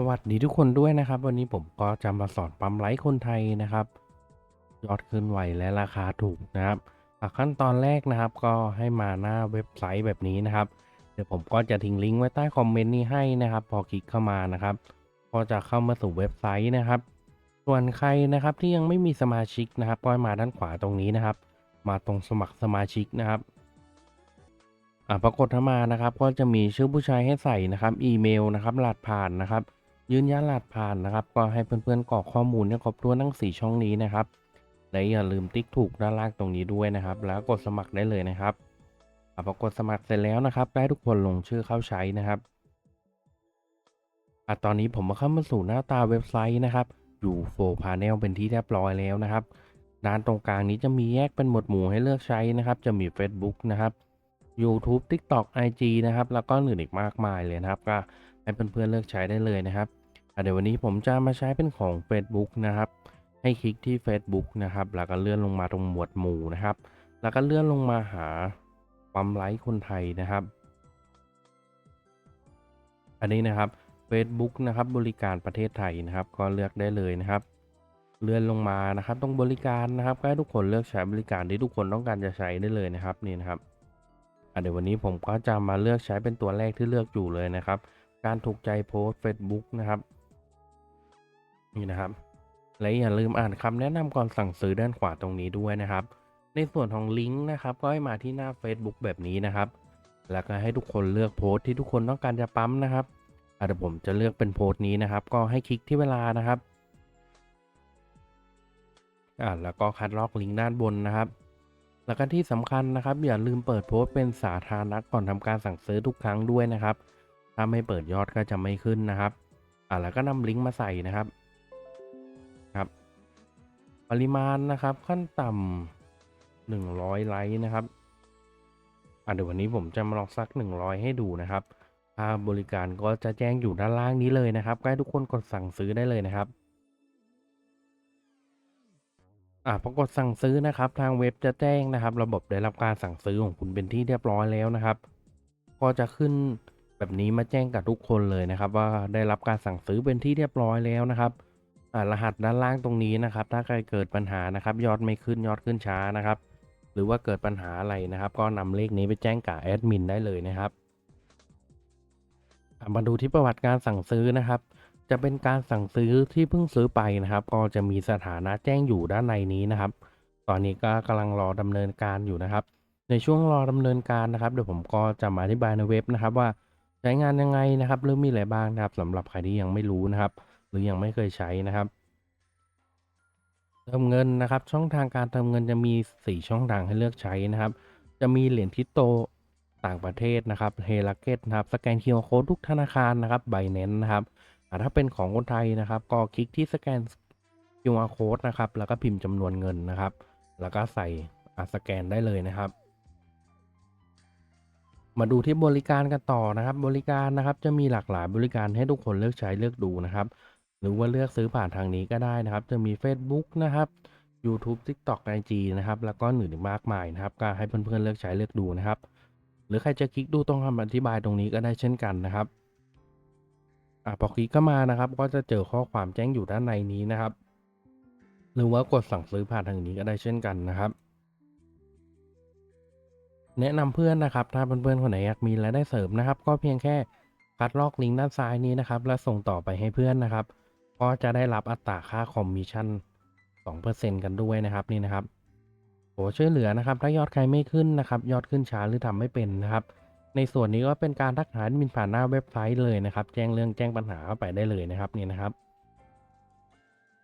สวัสดีทุกคนด้วยนะครับ วันนี้ผมก็จะมาสอนปั๊มไลค์คนไทยนะครับยอดขึ้นไหวและราคาถูกนะครับขั้นตอนแรกนะครับ ก็ให้มาหน้าเว็บไซต์แบบนี้นะครับ เดี๋ยวผมก็จะทิ้งลิงก์ไว้ใต้คอมเมนต์นี้ให้นะครับ พอคลิกเข้ามานะครับ ก็จะเข้ามาสู่เว็บไซต์นะครับ ส่วนใครนะครับที่ยังไม่มีสมาชิกนะครับก็มาด้านขวาตรงนี้นะครับ มาตรงสมัครสมาชิกนะครับอ่าปรากฏเข้ามานะครับ ก็จะมีชื่อผู้ใช้ให้ใส่นะครับ อีเมลนะครับรหัสผ่านนะครับ ยืนยันรหัสผ่านนะครับ ก็ให้เพื่อนๆกรอกข้อมูลให้ครบถ้วนทั้ง 4 ช่องนี้นะครับและอย่าลืมติ๊กถูกด้านล่างตรงนี้ด้วยนะครับ แล้วกดสมัครได้เลยนะครับพอกดสมัครเสร็จแล้วนะครับได้ทุกคนลงชื่อเข้าใช้นะครับอะตอนนี้ผมมาเข้ามาสู่หน้าตาเว็บไซต์นะครับอยู่โฟพา n นลเป็นที่เรียบร้อยแล้วนะครับด้านตรงกลางนี้จะมีแยกเป็นหมวดหมู่ให้เลือกใช้นะครับ จะมี Facebook นะครับ YouTube TikTok IG นะครับ แล้วก็อื่นอีกมากมายเลยนะครับ ก็ ให้เพื่อนๆเลือกใช้ได้เลยนะครับเดี๋ยววันนี้ผมจะมาใช้เป็นของ Facebook นะครับ ให้คลิกที่ Facebook นะครับ แล้วก็เลื่อนลงมาตรงหมวดหมู่นะครับ แล้วก็เลื่อนลงมาหาปั๊มไลค์คนไทยนะครับ อันนี้นะครับ Facebook นะครับบริการประเทศไทยนะครับ ก็เลือกได้เลยนะครับ เลื่อนลงมานะครับตรงบริการนะครับก็ให้ทุกคนเลือกใช้บริการที่ทุกคนต้องการจะใช้ได้เลยนะครับนี่นะครับเดี๋ยววันนี้ผมก็จะมาเลือกใช้เป็นตัวแรกที่เลือกอยู่เลยนะครับ การถูกใจโพสต์ Facebook นะครับ นี่นะครับ และอย่าลืมอ่านคำแนะนำก่อนสั่งซื้อด้านขวาตรงนี้ด้วยนะครับ ในส่วนของลิงก์นะครับ ก็ให้มาที่หน้า Facebook แบบนี้นะครับ แล้วก็ให้ทุกคนเลือกโพสต์ที่ทุกคนต้องการจะปั๊มนะครับอะเดี๋ยวผมจะเลือกเป็นโพสต์นี้นะครับ ก็ให้คลิกที่เวลานะครับอ่าแล้วก็คัดลอกลิงก์ด้านบนนะครับ แล้วก็ที่สำคัญนะครับ อย่าลืมเปิดโพสต์เป็นสาธารณะก่อนทำการสั่งซื้อทุกครั้งด้วยนะครับ ถ้าไม่เปิดยอดก็จะไม่ขึ้นนะครับ อ่าแล้วก็นำลิงก์มาใส่นะครับครับ ปริมาณนะครับขั้นต่ำหนึ่งร้อยไลค์นะครับอ่าเดี๋ยววันนี้ผมจะมาลองสักหนึ่งร้อยให้ดูนะครับค่าบริการก็จะแจ้งอยู่ด้านล่างนี้เลยนะครับก็ให้ทุกคนกดสั่งซื้อได้เลยนะครับอ่าพอกดสั่งซื้อนะครับ ทางเว็บจะแจ้งนะครับ ระบบได้รับการสั่งซื้อของคุณเป็นที่เรียบร้อยแล้วนะครับ ก็จะขึ้น แบบนี้มาแจ้งกับทุกคนเลยนะครับ ว่าได้รับการสั่งซื้อเป็นที่เรียบร้อยแล้วนะครับรหัสด้านล่างตรงนี้นะครับ ถ้าใครเกิดปัญหานะครับ ยอดไม่ขึ้นยอดขึ้นช้านะครับ หรือว่าเกิดปัญหาอะไรนะครับ ก็นำเลขนี้ไปแจ้งกับแอดมินได้เลยนะครับมาดูที่ประวัติการสั่งซื้อนะครับ จะเป็นการสั่งซื้อที่เพิ่งซื้อไปนะครับ ก็จะมีสถานะแจ้งอยู่ด้านในนี้นะครับ ตอนนี้ก็กำลังรอดำเนินการอยู่นะครับ ในช่วงรอดำเนินการนะครับเดี๋ยวผมก็จะมาอธิบายในเว็บนะครับว่า ใช้งานยังไงนะครับหรือมีอะไรบ้างนะครับสำหรับใครที่ยังไม่รู้นะครับ หรือยังไม่เคยใช้นะครับเติมเงินนะครับ ช่องทางการเติมเงินจะมี 4 ช่องทางให้เลือกใช้นะครับ จะมีเหรียญคริโตต่างประเทศนะครับเฮลักเก็ตนะครับ สแกน QR Code ทุกธนาคารนะครับไบแนนนะครับถ้าเป็นของคนไทยนะครับ ก็คลิกที่สแกน QR Code นะครับ แล้วก็พิมพ์จำนวนเงินนะครับ แล้วก็ใส่สแกนได้เลยนะครับ มาดูที่บริการกันต่อนะครับ บริการนะครับจะมีหลากหลายบริการให้ทุกคนเลือกใช้เลือกดูนะครับ หรือว่าเลือกซื้อผ่านทางนี้ก็ได้นะครับ จะมี Facebook นะครับ YouTube TikTok IG นะครับแล้วก็อื่นอีกมากมายนะครับก็ให้เพื่อนๆเลือกใช้เลือกดูนะครับ หรือใครจะคลิกดูตรงคำอธิบายตรงนี้ก็ได้เช่นกันนะครับอะพอคลิกเข้ามานะครับ ก็จะเจอข้อความแจ้งอยู่ด้านในนี้นะครับ หรือว่ากดสั่งซื้อผ่านทางนี้ก็ได้เช่นกันนะครับ แนะนำเพื่อนนะครับ ถ้าเพื่อนๆคนไหนอยากมีรายได้เสริมนะครับ ก็เพียงแค่คัดลอกลิงก์ด้านซ้ายนี้นะครับ แล้วส่งต่อไปให้เพื่อนนะครับ ก็จะได้รับอัตราค่าคอมมิชชั่น 2%กันด้วยนะครับนี่นะครับโอ้ช่วยเหลือนะครับ ถ้ายอดใครไม่ขึ้นนะครับ ยอดขึ้นช้าหรือทำไม่เป็นนะครับ ในส่วนนี้ก็เป็นการทักหาดมินผ่านหน้าเว็บไซต์เลยนะครับ แจ้งเรื่องแจ้งปัญหาเข้าไปได้เลยนะครับนี่นะครับ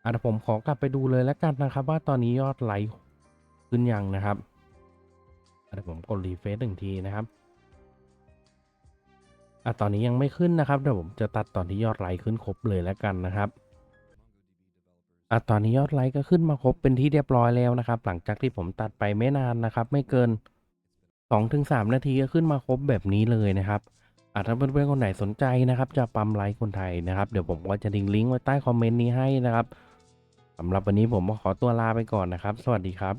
อะผมขอกลับไปดูเลยแล้วกันนะครับ ว่าตอนนี้ยอดไลค์ขึ้นยังนะครับ เดี๋ยวผมกดรีเฟซหนึ่งทีนะครับอะตอนนี้ยังไม่ขึ้นนะครับเดี๋ยวผมจะตัดตอนที่ยอดไลค์ขึ้นครบเลยแล้วกันนะครับอะตอนนี้ยอดไลค์ก็ขึ้นมาครบเป็นที่เรียบร้อยแล้วนะครับ หลังจากที่ผมตัดไปไม่นานนะครับ ไม่เกิน 2-3 นาทีก็ขึ้นมาครบแบบนี้เลยนะครับอะถ้าเพื่อนๆคนไหนสนใจนะครับ จะปั๊มไลค์คนไทยนะครับ เดี๋ยวผมก็จะทิ้งลิงก์ไว้ใต้คอมเมนต์นี้ให้นะครับสำหรับวันนี้ผมขอตัวลาไปก่อนนะครับ สวัสดีครับ